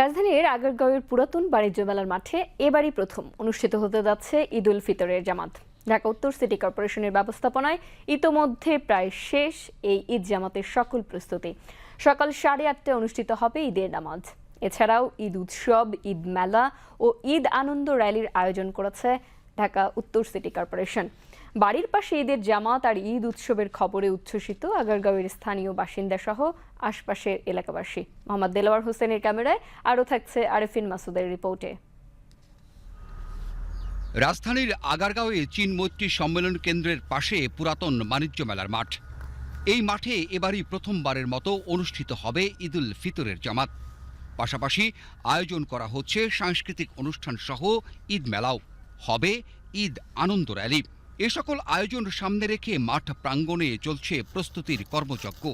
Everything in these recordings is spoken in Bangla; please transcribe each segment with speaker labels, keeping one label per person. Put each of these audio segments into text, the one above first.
Speaker 1: রাজধানীর আগারগাঁওয়ের পুরাতন বাণিজ্য মেলার মাঠে এবারই প্রথম অনুষ্ঠিত হতে যাচ্ছে ঈদ উল ফিতরের জামাত। ঢাকা উত্তর সিটি কর্পোরেশনের ব্যবস্থাপনায় ইতোমধ্যে প্রায় শেষ এই ঈদ জামাতের সকল প্রস্তুতি। সকাল সাড়ে আটটায় অনুষ্ঠিত হবে ঈদের নামাজ। এছাড়াও ঈদ উৎসব, ঈদ মেলা ও ঈদ আনন্দ র্যালির আয়োজন করেছে ঢাকা উত্তর সিটি কর্পোরেশন। বাড়ির পাশে ঈদের জামাত আর ঈদ উৎসবের খবরে উচ্ছ্বসিত আগারগাঁওয়ের স্থানীয় বাসিন্দা সহ আশপাশের এলাকাবাসী। মোহাম্মদ দেলোয়ার হোসেনের ক্যামেরায় আরও থাকছে আরেফিন মাসুদের রিপোর্টে।
Speaker 2: রাজধানীর আগারগাঁওয়ে চীন মৈত্রী সম্মেলন কেন্দ্রের পাশে পুরাতন বাণিজ্য মেলার মাঠ। এই মাঠে এবারই প্রথমবারের মতো অনুষ্ঠিত হবে ঈদুল ফিতরের জামাত। পাশাপাশি আয়োজন করা হচ্ছে সাংস্কৃতিক অনুষ্ঠান সহ ঈদ মেলাও। হবে ঈদ আনন্দ র্যালি। এ সকল আয়োজন সামনে রেখে মাঠ প্রাঙ্গণে চলছে প্রস্তুতির কর্মযজ্ঞ।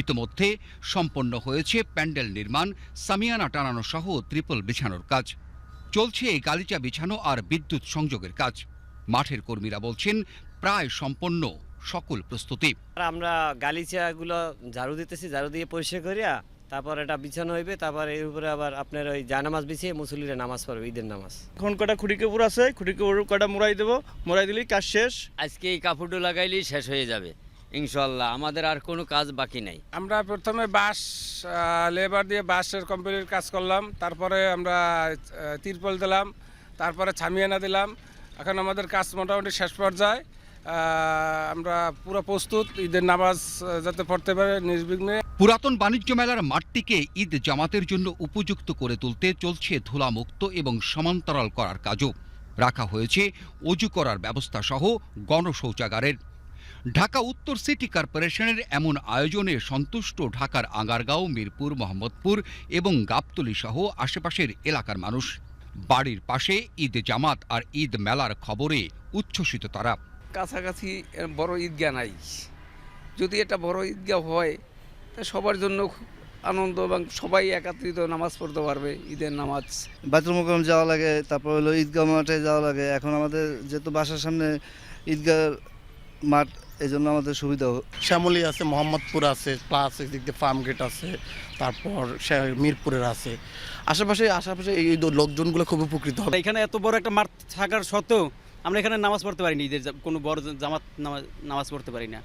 Speaker 2: ইতোমধ্যে সম্পন্ন হয়েছে প্যান্ডেল নির্মাণ, সামিয়ানা টানানো সহ ত্রিপল বিছানোর কাজ। চলছে এই গালিচা বিছানো আর বিদ্যুৎ সংযোগের কাজ। মাঠের কর্মীরা বলছেন, প্রায় সম্পন্ন সকল প্রস্তুতি।
Speaker 3: আমরা গালিচাগুলো ঝাড়ু দিতেছি, ঝাড়ু দিয়ে পরিষ্কার করিয়া তারপর এটা বিছানো হইবে তারপর এর উপরে আবার আপনার ওই জানামাজ বিছিয়ে মুসল্লিরা নামাজ পড়বে ঈদের নামাজ।
Speaker 4: এখন কটা খুঁটি কাপড় আছে? খুঁটি কাপড় কটা মোড়াই দেবো? মোড়াই দিলেই কাজ শেষ?
Speaker 5: আজকে এই কাপড়টা লাগাইলেই শেষ হয়ে যাবে ইনশাল্লাহ আমাদের আর কোনো কাজ বাকি নাই।
Speaker 6: আমরা প্রথমে বাঁশ লেবার দিয়ে বাঁশের কোম্পানির কাজ করলাম তারপরে আমরা তিরপল দিলাম তারপরে ছামিয়ানা দিলাম। এখন আমাদের কাজ মোটামুটি শেষ পর্যায়ে। আমরা পুরো প্রস্তুত ঈদের নামাজ যাতে পড়তে পারে নির্বিঘ্নে।
Speaker 2: পুরাতন বাণিজ্য মেলার মাঠটিকে ঈদ জামাতের জন্য উপযুক্ত করে তুলতে চলছে ধুলামুক্ত এবং সমান্তরাল করার কাজও। রাখা হয়েছে অজু করার ব্যবস্থা সহ গণশৌচাগারের। ঢাকা উত্তর সিটি কর্পোরেশনের এমন আয়োজনে সন্তুষ্ট ঢাকার আগারগাঁও, মিরপুর, মোহাম্মদপুর এবং গাবতলী সহ আশেপাশের এলাকার মানুষ। বাড়ির পাশে ঈদ জামাত আর ঈদ মেলার খবরে উচ্ছ্বসিত তারা।
Speaker 7: কাছাকাছি বড় ঈদগাহ নাই। যদি এটা বড় ঈদগাহ হয় তা সবার জন্য খুব আনন্দ এবং সবাই একাত্রিত নামাজ পড়তে পারবে ঈদের নামাজ।
Speaker 8: বাইতুল মোকারম যাওয়া লাগে তারপর হলো ঈদগাহ মাঠে যাওয়া লাগে। এখন আমাদের যেহেতু বাসার সামনে ঈদগাহ মাঠ এই জন্য আমাদের সুবিধা
Speaker 9: শ্যামলী আছে মোহাম্মদপুর আছে প্লাস এদিক দিয়ে ফার্ম গেট আছে তারপর মিরপুরের আছে। আশেপাশে আশেপাশে এই লোকজনগুলো খুব উপকৃত হবে।
Speaker 10: এখানে এত বড় একটা মাঠ থাকার সত্ত্বেও আমরা এখানে নামাজ পড়তে পারিনি ঈদের কোনো বড় জামাত নামাজ নামাজ পড়তে পারি না।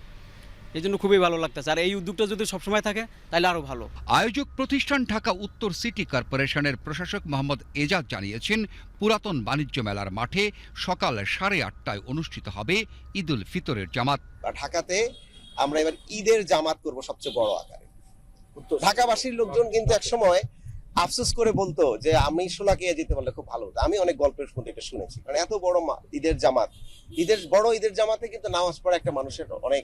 Speaker 10: এই জন্য খুবই ভালো লাগতেছে। আর এই উদ্যোগটা যদি সবসময় থাকে তাহলে আরও ভালো।
Speaker 2: আয়োজক প্রতিষ্ঠান ঢাকা উত্তর সিটি কর্পোরেশনের প্রশাসক মোহাম্মদ এজাজ জানিয়েছেন পুরাতন বাণিজ্য মেলার মাঠে সকাল সাড়ে আটটায় অনুষ্ঠিত হবে ঈদুল ফিতরের জামাত।
Speaker 11: ঢাকাতে আমরা এবার ঈদের জামাত করব সবচেয়ে বড় আকারে। ঢাকাবাসীর লোকজন কিন্তু এক সময় আফসোস করে বলতো যে আমি সোনাকে যেতে পারলে খুব ভালো হতো। আমি অনেক গল্পের মধ্যে এটা শুনেছি। কারণ এত বড় ঈদের জামাত। ঈদের বড় ঈদের জামাতে কিন্তু নামাজ পড়া একটা মানুষের অনেক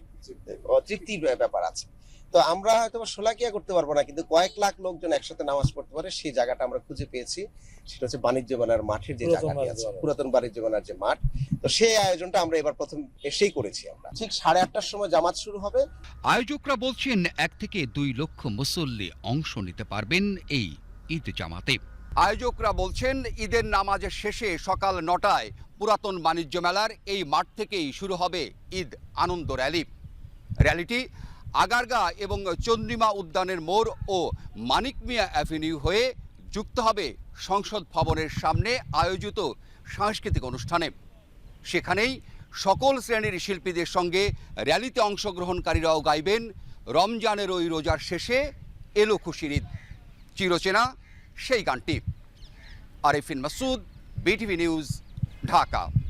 Speaker 11: তৃপ্তির ব্যাপার আছে। তো আমরা হয়তো সোলাকিয়া করতে পারব না কিন্তু কয়েক লাখ লোকজন একসাথে নামাজ পড়তে পারে সেই জায়গাটা আমরা খুঁজে পেয়েছি। সেটা হচ্ছে বাণিজ্য মেলার মাঠের যে জায়গাটি আছে পুরাতন বাণিজ্য মেলার যে মাঠ। তো সেই আয়োজনটা আমরা এবার প্রথম এসেই করেছি আমরা। ঠিক সাড়ে আটটার সময় জামাত শুরু হবে।
Speaker 2: আয়োজকরা বলছেন এক থেকে দুই লক্ষ মুসল্লি অংশ নিতে পারবেন এই ঈদ জামাতে। আয়োজকরা বলছেন ঈদের নামাজের শেষে সকাল নটায় পুরাতন বাণিজ্য মেলার এই মাঠ থেকেই শুরু হবে ঈদ আনন্দ র্যালি। র্যালিটি আগারগা এবং চন্দ্রিমা উদ্যানের মোড় ও মানিক মিয়া অ্যাভিনিউ হয়ে যুক্ত হবে সংসদ ভবনের সামনে আয়োজিত সাংস্কৃতিক অনুষ্ঠানে। সেখানেই সকল শ্রেণির শিল্পীদের সঙ্গে র্যালিতে অংশগ্রহণকারীরাও গাইবেন। রমজানের ওই রোজার শেষে এলো খুশির ঈদ। চিরচেনা সেই গানটি। Arifin Masud, BTV news, Dhaka.